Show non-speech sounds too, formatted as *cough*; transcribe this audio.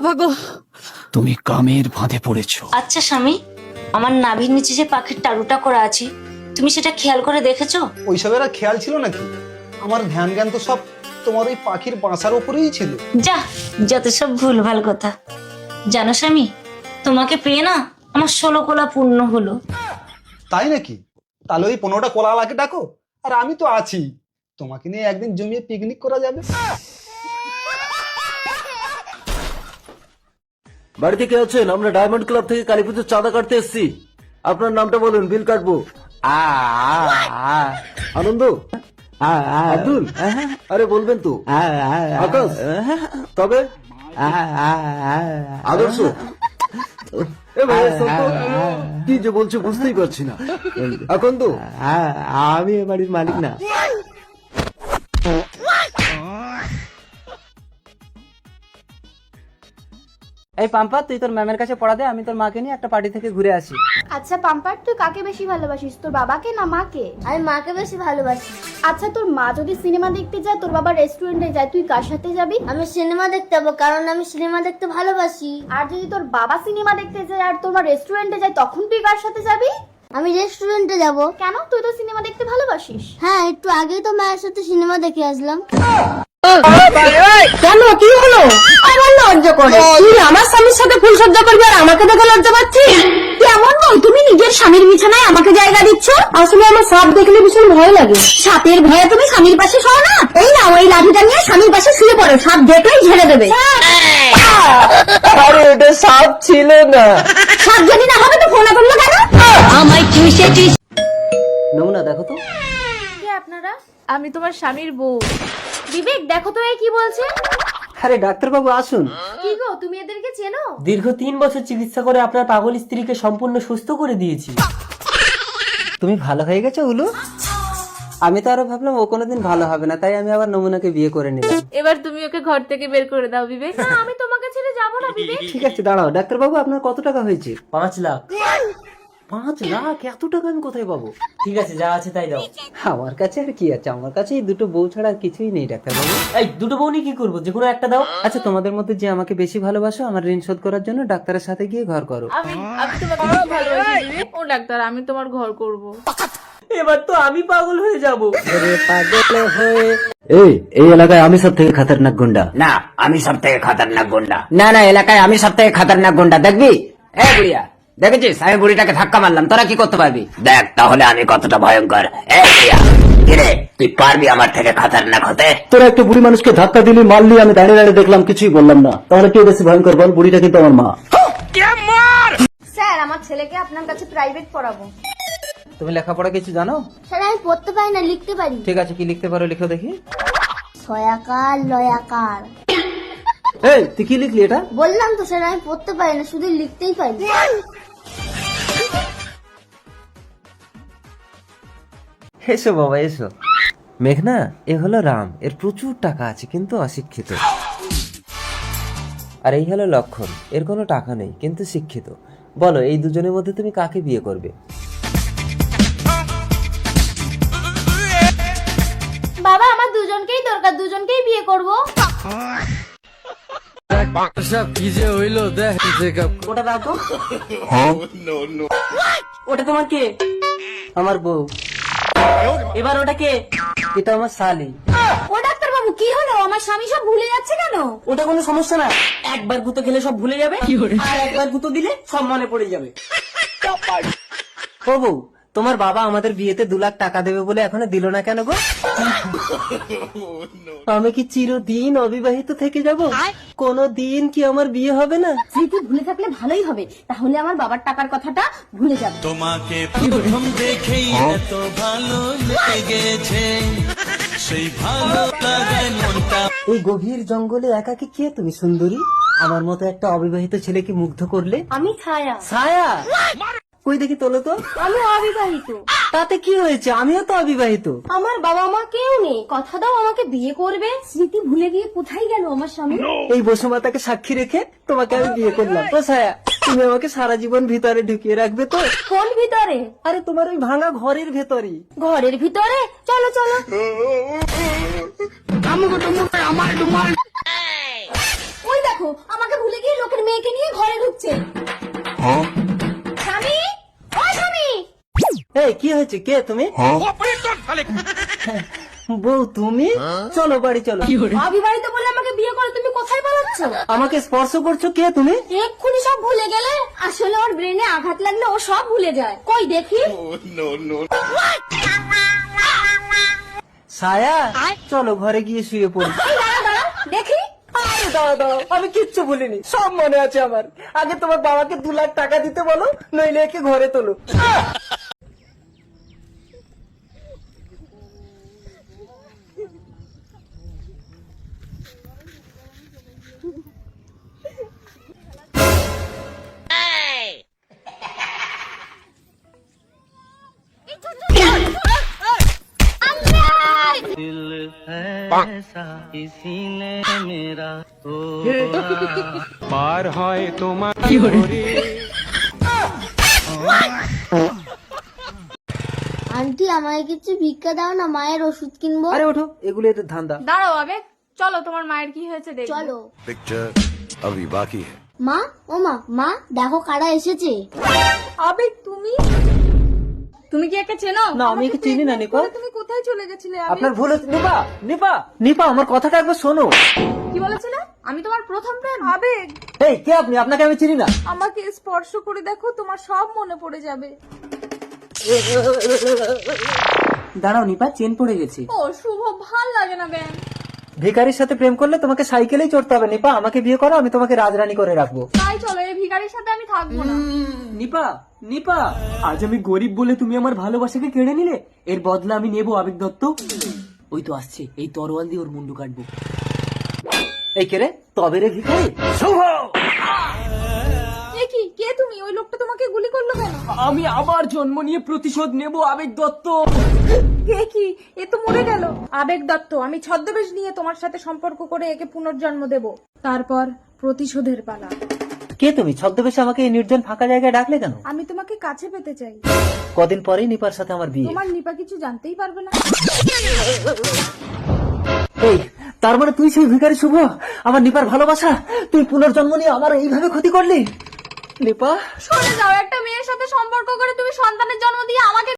বাবা গো। তুমি কামের ফাঁদে পড়েছো। আচ্ছা স্বামী আমার নাভির নিচে যে পাখির টারুটা করা আছে তুমি সেটা খেয়াল করে দেখেছ? ওইসবের আর খেয়াল ছিল নাকি? আমার ধ্যান জ্ঞান তো সব তোমার ওই পাখির বাসার উপরেই ছিল। যা যত সব ভুলভাল কথা। জানো স্বামী তোমাকে পেয়ে না আমার ষোলো কোলা পূর্ণ হলো। তাই নাকি? তাহলে ওই পনেরোটা কলা আলাকে ডাকো আর আমি তো আছি। তোমাকে নিয়ে একদিন জমিয়ে পিকনিক করা যাবে। বাড়িতে কে আছেন? আমরা ডায়মন্ড ক্লাব থেকে কালী পুজোর চাঁদা কাটতে এসেছি। আপনার নামটা বলুন বিল কাটবো। আনন্দ? আব্দুল? আরে বলবেন তো। আকাশ? তবে? আদর্শ? কি যে বলছে বুঝতেই পারছি না। এখন তো আমি এ বাড়ির মালিক না। এই পাম্পার তুই তোর ম্যামের কাছে পড়া দে আমি তোর মাকে নিয়ে একটা পার্টি থেকে ঘুরে আসি। আচ্ছা পাম্পার তুই কাকে বেশি ভালোবাসিস তোর বাবাকে না মাকে? আমি মাকে বেশি ভালোবাসি। আচ্ছা তোর মা যদি সিনেমা দেখতে যায় তোর বাবা রেস্টুরেন্টে যায় তুই কার সাথে যাবি? আমি সিনেমা দেখতে যাব কারণ আমি সিনেমা দেখতে ভালোবাসি। আর যদি তোর বাবা সিনেমা দেখতে যায় আর তোর মা রেস্টুরেন্টে যায় তখন তুই কার সাথে যাবি? আমি রেস্টুরেন্টে যাব। কেন? তুই তো সিনেমা দেখতে ভালোবাসিস। হ্যাঁ একটু আগেই তো মায়ের সাথে সিনেমা দেখে আসলাম। কেন? কি হলো? আমার লজ্জা করে। তুই আমার স্বামীর সাথে ফুল সজ্জা করবি আর আমাকে দেখে লজ্জা পাচ্ছিস? কেমন নয় তুমি নিজের স্বামীর বিছানায় আমাকে জায়গা দিচ্ছ? আসলে আমার সাপ দেখলে ভীষণ ভয় লাগে। সাপের ভয়ে তুমি স্বামীর পাশে শো না? এই না ওই লাঠিটা নিয়ে স্বামীর পাশে শুয়ে পড়ো। সাপ দেখলেই ঝেড়ে দেবে। আরে এটা সাপ ছিল না। সাপ যদি না হবে তো ফোন করল কেন? আমায় চুষে চুষে নমুনা দেখো তো। কে আপনারা? আমি তোমার স্বামীর বউ। বিবেক দেখো তো এ কি বলছে। আরে ডাক্তারবাবু আসুন। কি গো তুমি এদেরকে চেনো? দীর্ঘ তিন বছর চিকিৎসা করে আপনার পাগল স্ত্রীকে সম্পূর্ণ সুস্থ করে দিয়েছি। তুমি ভালো হয়ে গেছো উলু? আমি তো আরও ভাবলাম ও কোনোদিন ভালো হবে না তাই আমি আবার নমুনাকে বিয়ে করে নিলাম। এবার তুমি ওকে ঘর থেকে বের করে দাও বিবেক। না আমি তোমাকে ছেড়ে যাব না বিবেক। ঠিক আছে দাঁড়াও। ডাক্তারবাবু আপনার কত টাকা হয়েছে? পাঁচ লাখ। পাঁচ লাখ এত টাকা আমি কোথায় পাবো? ঠিক আছে যা আছে তাই দাও। আমার কাছে আর কি আছে? আমার কাছে এই দুটো বউ ছাড়া আর কিছুই নেই ডাক্তারবাবু। এই দুটো বউ নিয়ে কি করব? যে কোনো একটা দাও। আচ্ছা তোমাদের মধ্যে যে আমাকে বেশি ভালোবাসো আমার ঋণ শোধ করার জন্য ডাক্তারের সাথে গিয়ে ঘর করো। আমি আমি তোমাকে খুব ভালোবাসি বিবেক ও ডাক্তার আমি তোমার ঘর করব। এবার তো আমি পাগল হয়ে যাব। পাগল হয়ে এই এই এলাকায় আমি সব থেকে খতরনাক গুন্ডা। না আমি সব থেকে খতরনাক গুন্ডা। না না এলাকায় আমি সব থেকে খতরনাক গুন্ডা। দেখবি? এ বুড়িয়া। দেখেছিস? আমি বুড়িটাকে ধাক্কা মারলাম। তোরা কি করতে পারবি? দেখ তাহলে আমি কতটা ভয়ঙ্কর। কিরে তুই পারবি আমার থেকে খতরনাক হতে? তোরা একটা বুড়ি মানুষকে ধাক্কা দিলি মারলি আমি দাঁড়িয়ে দাঁড়িয়ে দেখলাম কিছুই বললাম না। তাহলে কে বেশি ভয়ঙ্কর বল বুড়িটা কিন্তু আমার মা। স্যার আমার ছেলেকে আপনার কাছে প্রাইভেট পড়াবো। তুমি লেখাপড়া কিছু জানো? স্যার আমি পড়তে পারি না লিখতে পারি। ঠিক আছে কি লিখতে পারো লিখো দেখি। ছয়াকার লয়াকার। এই তুই কি লিখলি এটা? বললাম তো স্যার আমি পড়তে পারি না শুধু লিখতেই পারি। এসো বাবা এসো। মেঘনা এ হলো রাম। এর প্রচুর টাকা আছে কিন্তু অশিক্ষিত। আর এই হলো লক্ষণ। এর কোনো টাকা নেই কিন্তু শিক্ষিত। বলো এই দুজনের মধ্যে তুমি কাকে বিয়ে করবে? বাবা আমার দুজনকেই দরকার দুজনকেই বিয়ে করব। ওটা দাও তো। *laughs* ওটা তোমার কে? আমার বউ। এবার ওটাকে এটা আমার শালি। ও ডাক্তার বাবু কি হলো? আমার স্বামী সব ভুলে যাচ্ছে কেন? ওটা কোনো সমস্যা না। একবার গুঁতো খেলে সব ভুলে যাবে আর একবার গুঁতো দিলে সব মনে পড়ে যাবে। ও বউ তোমার বাবা আমাদের বিয়েতে দু লাখ টাকা দেবে বলে এখনও দিল না কেন গো? আমি কি চিরদিন অবিবাহিত থেকে যাব? কোনো দিন কি আমার বিয়ে হবে না? স্মৃতি ভুলে থাকলে ভালোই হবে। তাহলে আমার বাবার টাকার কথাটা ভুলে যাবে। তোমাকে প্রথম দেখেই এত ভালো লেগে গেছে সেই ভালো এই গভীর জঙ্গলে একাকি কে তুমি সুন্দরী? আমার মতো একটা অবিবাহিত ছেলেকে মুগ্ধ করলে? আমি ছায়া। ছায়া? কই দেখি তোলো তো? আমি অবিবাহিত। তাতে কি হয়েছে? আমিও তো অবিবাহিত। আমার বাবা মা কেউ নেই। কথা দাও আমাকে বিয়ে করবে। স্মৃতি ভুলে গিয়ে কোথায় গেল আমার স্বামী? এই বসুমাতাকে সাক্ষী রেখে তোমাকে আমি বিয়ে করলাম। তো ছায়া তুমি আমাকে সারা জীবন ভিতরে ঢুকিয়ে রাখবে তো? কোন ভিতরে? আরে তোমার ওই ভাঙা ঘরের ভেতরে ঘরের ভিতরে? চলো চলো। ওই দেখো আমাকে ভুলে গিয়ে স্বামী ও স্বামী এই কি হয়েছে? কে তুমি? বউ তুমি? চলো বাড়ি চলো। অবিবাহিত বলে আমাকে বিয়ে করে তুমি কোথায় পালাচ্ছ? আমাকে স্পর্শ করছ কে তুমি? এক্ষুনি সব ভুলে গেলে? আসলে ওর ব্রেনে আঘাত লাগলে ও সব ভুলে যায়। কই দেখি? ছায়া চলো ঘরে গিয়ে শুয়ে পড়ি। এই দাঁড়া দাঁড়া দেখি। আমি কিচ্ছু বলিনি সব মনে আছে আমার। আগে তোমার বাবাকে দু লাখ টাকা দিতে বলো নইলে একে ঘরে তোলো। আন্টি আমাকে কিছু ভিক্ষা দাও না মায়ের ওষুধ কিনবো আরে ওঠো এগুলো এদের ধান্দা দাঁড়াও আবেগ চলো তোমার মায়ের কি হয়েছে দেখো চলো पिक्चर अभी बाकी है মা ও মা মা দেখো কারা এসেছে আবেগ তুমি তুমি কি একে চেনো? না আমি একে চিনি না নিপা তুমি কোথায় চলে গেছিলে? আপনার ভুল হচ্ছে। নিপা নিপা নিপা আমার কথাটা একবার শোনো। কি বলেছিলে? আমি তোমার প্রথম প্রেম? আবেগ। এই কে আপনি? আপনাকে আমি চিনি না। আমাকে স্পর্শ করে দেখো তোমার সব মনে পড়ে যাবে। দাঁড়াও নিপা চেন পড়ে গেছে। ও শুভ ভালো লাগে না ব্যান ভিকারির সাথে প্রেম করলে তোমাকে সাইকেলেই চড়তে হবে। নিপা আমাকে বিয়ে করো আমি তোমাকে রাজরানী করে রাখব। তাই চলো এই ভিখারির সাথে আমি থাকব না। নিপা নিপা আজ আমি গরিব বলে তুমি আমার ভালোবাসাকে কেড়ে নিলে? এর বদলা আমি নেব আবেগ দত্ত। ওই তো আসছে এই তরোয়াল দিয়ে ওর মুন্ডু কাটবো। এই কে রে? তবে রে ভিখারি? এ কি কে তুমি? ওই লোকটা তোমাকে গুলি করল কেন? আমি আবার জন্ম নিয়ে প্রতিশোধ নেব আবেগ দত্ত। কি এ তো মরে গেল। আবেগ দত্ত আমি ছদ্মবেশ নিয়ে তোমার সাথে সম্পর্ক করে একে পুনর্জন্ম দেব। তারপর প্রতিশোধের পালা। কে তুমি? ছদ্মবেশে আমাকে এই নির্জন ফাঁকা জায়গায় ডাকলে কেন? আমি তোমাকে কাছে পেতে চাই। কদিন পরেই নিপার সাথে আমার বিয়ে। তোমার নিপা কিছু জানতেই পারবে না। এই তার মানে তুই সেই ভিখারি শুভ? আমার নিপার ভালোবাসা? তুই পুনর্জন্ম নিয়ে আমার এইভাবে ক্ষতি করলি? নিপা? সরে যাও একটা মেয়ের সাথে সম্পর্ক করে তুমি সন্তানের জন্ম দিয়ে আমাকে